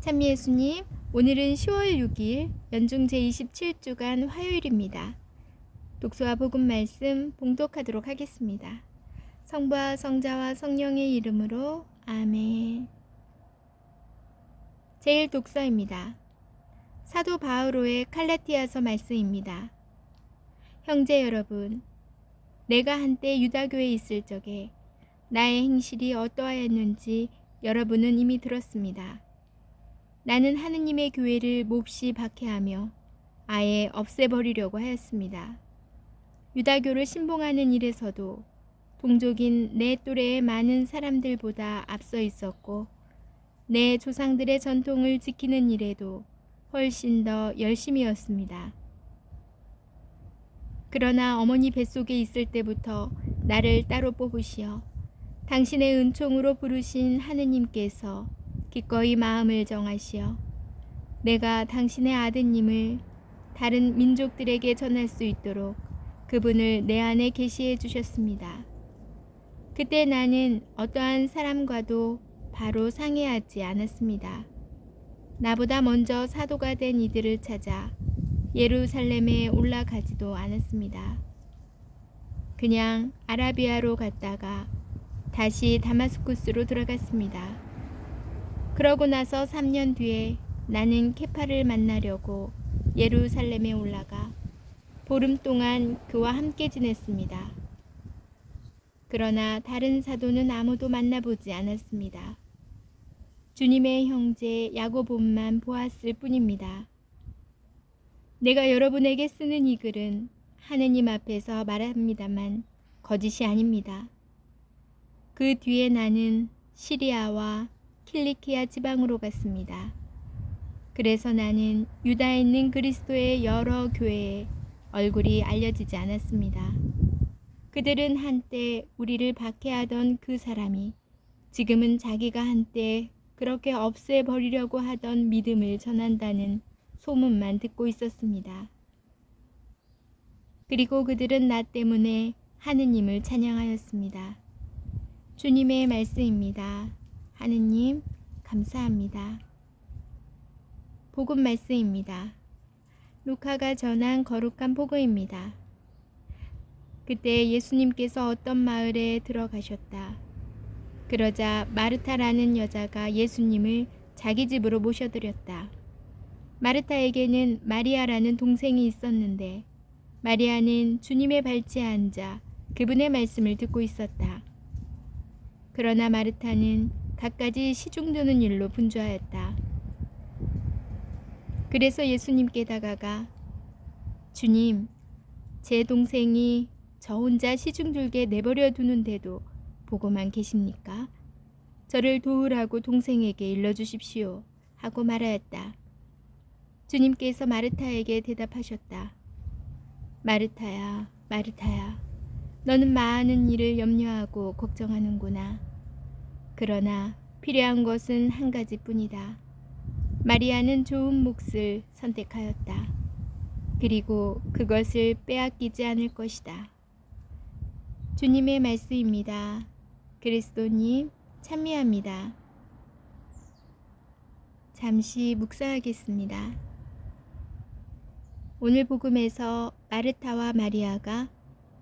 찬미 예수님, 오늘은 10월 6일 연중 제27주간 화요일입니다. 독서와 복음 말씀 봉독하도록 하겠습니다. 성부와 성자와 성령의 이름으로 아멘. 제일 독서입니다. 사도 바오로의 칼라티아서 말씀입니다. 형제 여러분, 내가 한때 유다교에 있을 적에 나의 행실이 어떠하였는지 여러분은 이미 들었습니다. 나는 하느님의 교회를 몹시 박해하며 아예 없애버리려고 하였습니다. 유다교를 신봉하는 일에서도 동족인 내 또래의 많은 사람들보다 앞서 있었고 내 조상들의 전통을 지키는 일에도 훨씬 더 열심이었습니다. 그러나 어머니 뱃속에 있을 때부터 나를 따로 뽑으시어 당신의 은총으로 부르신 하느님께서 기꺼이 마음을 정하시어 내가 당신의 아드님을 다른 민족들에게 전할 수 있도록 그분을 내 안에 계시해 주셨습니다. 그때 나는 어떠한 사람과도 바로 상의하지 않았습니다. 나보다 먼저 사도가 된 이들을 찾아 예루살렘에 올라가지도 않았습니다. 그냥 아라비아로 갔다가 다시 다마스쿠스로 들어갔습니다. 그러고 나서 3년 뒤에 나는 케파를 만나려고 예루살렘에 올라가 보름 동안 그와 함께 지냈습니다. 그러나 다른 사도는 아무도 만나보지 않았습니다. 주님의 형제 야고본만 보았을 뿐입니다. 내가 여러분에게 쓰는 이 글은 하느님 앞에서 말합니다만 거짓이 아닙니다. 그 뒤에 나는 시리아와 킬리키아 지방으로 갔습니다. 그래서 나는 유다에 있는 그리스도의 여러 교회에 얼굴이 알려지지 않았습니다. 그들은 한때 우리를 박해하던 그 사람이 지금은 자기가 한때 그렇게 없애버리려고 하던 믿음을 전한다는 소문만 듣고 있었습니다. 그리고 그들은 나 때문에 하느님을 찬양하였습니다. 주님의 말씀입니다. 하느님, 감사합니다. 복음 말씀입니다. 루카가 전한 거룩한 복음입니다. 그때 예수님께서 어떤 마을에 들어가셨다. 그러자 마르타라는 여자가 예수님을 자기 집으로 모셔드렸다. 마르타에게는 마리아라는 동생이 있었는데 마리아는 주님의 발치에 앉아 그분의 말씀을 듣고 있었다. 그러나 마르타는 갖가지 시중드는 일로 분주하였다. 그래서 예수님께 다가가 주님, 제 동생이 저 혼자 시중들게 내버려 두는데도 보고만 계십니까? 저를 도우라고 동생에게 일러주십시오. 하고 말하였다. 주님께서 마르타에게 대답하셨다. 마르타야, 마르타야, 너는 많은 일을 염려하고 걱정하는구나. 그러나 필요한 것은 한 가지뿐이다. 마리아는 좋은 몫을 선택하였다. 그리고 그것을 빼앗기지 않을 것이다. 주님의 말씀입니다. 그리스도님, 찬미합니다. 잠시 묵상하겠습니다. 오늘 복음에서 마르타와 마리아가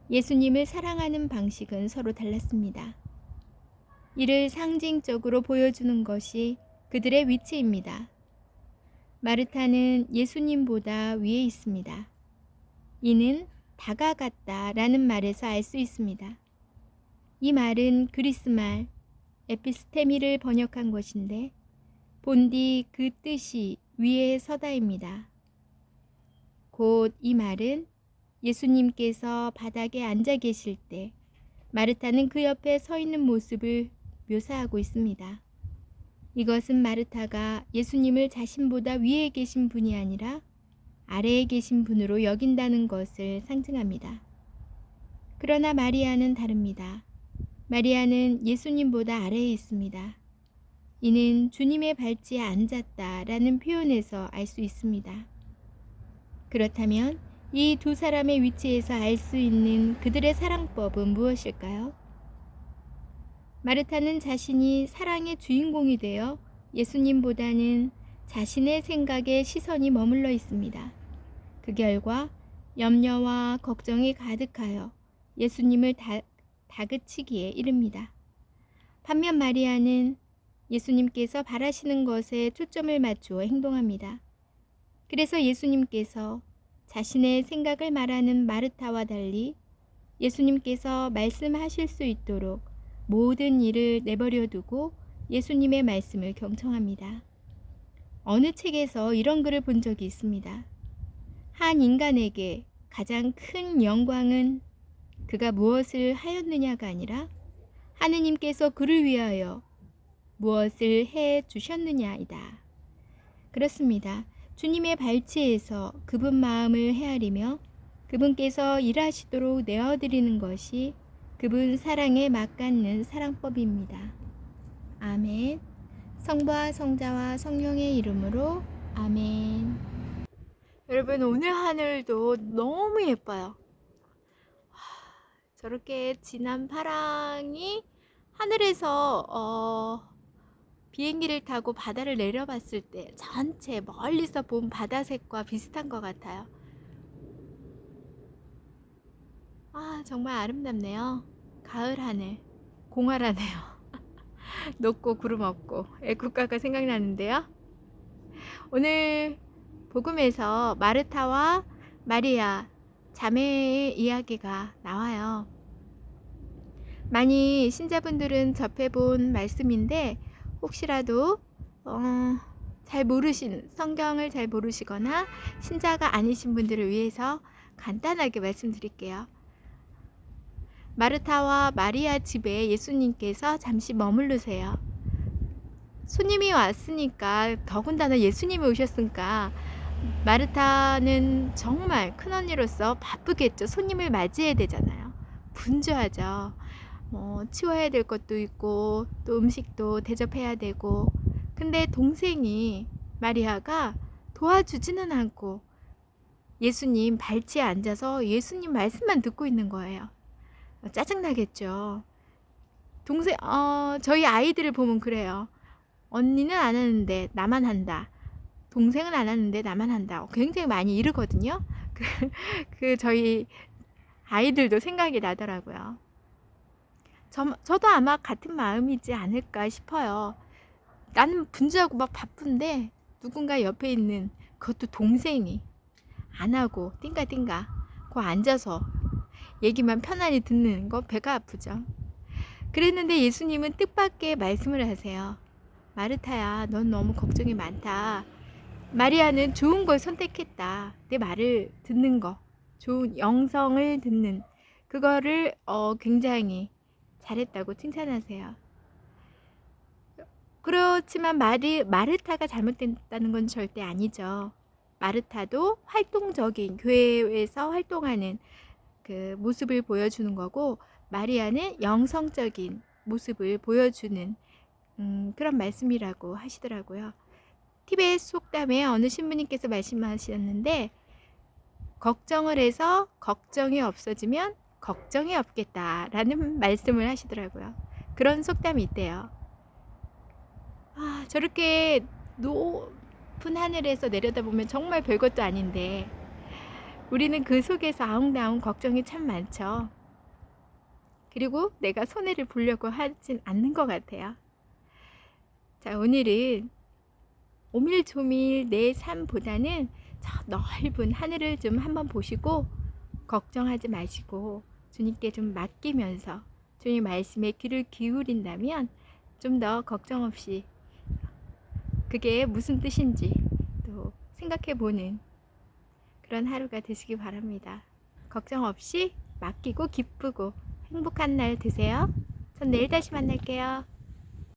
예수님을 사랑하는 방식은 서로 달랐습니다. 이를 상징적으로 보여주는 것이 그들의 위치입니다. 마르타는 예수님보다 위에 있습니다. 이는 다가갔다 라는 말에서 알 수 있습니다. 이 말은 그리스 말 에피스테미를 번역한 것인데 본디 그 뜻이 위에 서다입니다. 곧 이 말은 예수님께서 바닥에 앉아 계실 때 마르타는 그 옆에 서 있는 모습을 묘사하고 있습니다. 이것은 마르타가 예수님을 자신보다 위에 계신 분이 아니라 아래에 계신 분으로 여긴다는 것을 상징합니다. 그러나 마리아는 다릅니다. 마리아는 예수님보다 아래에 있습니다. 이는 주님의 발치에 앉았다 라는 표현에서 알 수 있습니다. 그렇다면 이 두 사람의 위치에서 알 수 있는 그들의 사랑법은 무엇일까요? 마르타는 자신이 사랑의 주인공이 되어 예수님보다는 자신의 생각에 시선이 머물러 있습니다. 그 결과 염려와 걱정이 가득하여 예수님을 다, 다그치기에 이릅니다. 반면 마리아는 예수님께서 바라시는 것에 초점을 맞추어 행동합니다. 그래서 예수님께서 자신의 생각을 말하는 마르타와 달리 예수님께서 말씀하실 수 있도록 모든 일을 내버려 두고 예수님의 말씀을 경청합니다. 어느 책에서 이런 글을 본 적이 있습니다. 한 인간에게 가장 큰 영광은 그가 무엇을 하였느냐가 아니라 하느님께서 그를 위하여 무엇을 해 주셨느냐이다. 그렇습니다. 주님의 발치에서 그분 마음을 헤아리며 그분께서 일하시도록 내어드리는 것이 그분 사랑에 맞닿는 사랑법입니다. 아멘. 성부와 성자와 성령의 이름으로 아멘. 여러분 오늘 하늘도 너무 예뻐요. 하, 저렇게 진한 파랑이 하늘에서 어, 비행기를 타고 바다를 내려봤을 때 전체 멀리서 본 바다색과 비슷한 것 같아요. 아, 정말 아름답네요. 가을 하늘, 공활하네요. 높고 구름 없고 애국가가 생각나는데요. 오늘 복음에서 마르타와 마리아 자매의 이야기가 나와요. 많이 신자분들은 접해본 말씀인데 혹시라도 어, 잘 모르신 성경을 잘 모르시거나 신자가 아니신 분들을 위해서 간단하게 말씀드릴게요. 마르타와 마리아 집에 예수님께서 잠시 머무르세요. 손님이 왔으니까 더군다나 예수님이 오셨으니까 마르타는 정말 큰 언니로서 바쁘겠죠. 손님을 맞이해야 되잖아요. 분주하죠. 뭐 치워야 될 것도 있고 또 음식도 대접해야 되고 근데 동생이 마리아가 도와주지는 않고 예수님 발치에 앉아서 예수님 말씀만 듣고 있는 거예요. 짜증나겠죠. 동생, 어, 저희 아이들을 보면 그래요. 언니는 안 하는데 나만 한다. 동생은 안 하는데 나만 한다. 굉장히 많이 이르거든요. 그, 그 저희 아이들도 생각이 나더라고요. 저, 저도 아마 같은 마음이지 않을까 싶어요. 나는 분주하고 막 바쁜데 누군가 옆에 있는 그것도 동생이 안 하고 띵가띵가 그 앉아서 얘기만 편안히 듣는 거 배가 아프죠. 그랬는데 예수님은 뜻밖의 말씀을 하세요. 마르타야, 넌 너무 걱정이 많다. 마리아는 좋은 걸 선택했다. 내 말을 듣는 거, 좋은 영성을 듣는 그거를 어, 굉장히 잘했다고 칭찬하세요. 그렇지만 마리, 마르타가 잘못됐다는 건 절대 아니죠. 마르타도 활동적인 교회에서 활동하는 그 모습을 보여주는 거고 마리아는 영성적인 모습을 보여주는 음, 그런 말씀이라고 하시더라고요. 티베트 속담에 어느 신부님께서 말씀하셨는데 걱정을 해서 걱정이 없어지면 걱정이 없겠다라는 말씀을 하시더라고요. 그런 속담이 있대요. 아, 저렇게 높은 하늘에서 내려다보면 정말 별것도 아닌데 우리는 그 속에서 아웅다웅 걱정이 참 많죠. 그리고 내가 손해를 보려고 하진 않는 것 같아요. 자, 오늘은 오밀조밀 내 삶보다는 저 넓은 하늘을 좀 한번 보시고 걱정하지 마시고 주님께 좀 맡기면서 주님 말씀에 귀를 기울인다면 좀 더 걱정 없이 그게 무슨 뜻인지 또 생각해 보는 그런 하루가 되시기 바랍니다. 걱정 없이 맡기고 기쁘고 행복한 날 되세요. 전 내일 다시 만날게요.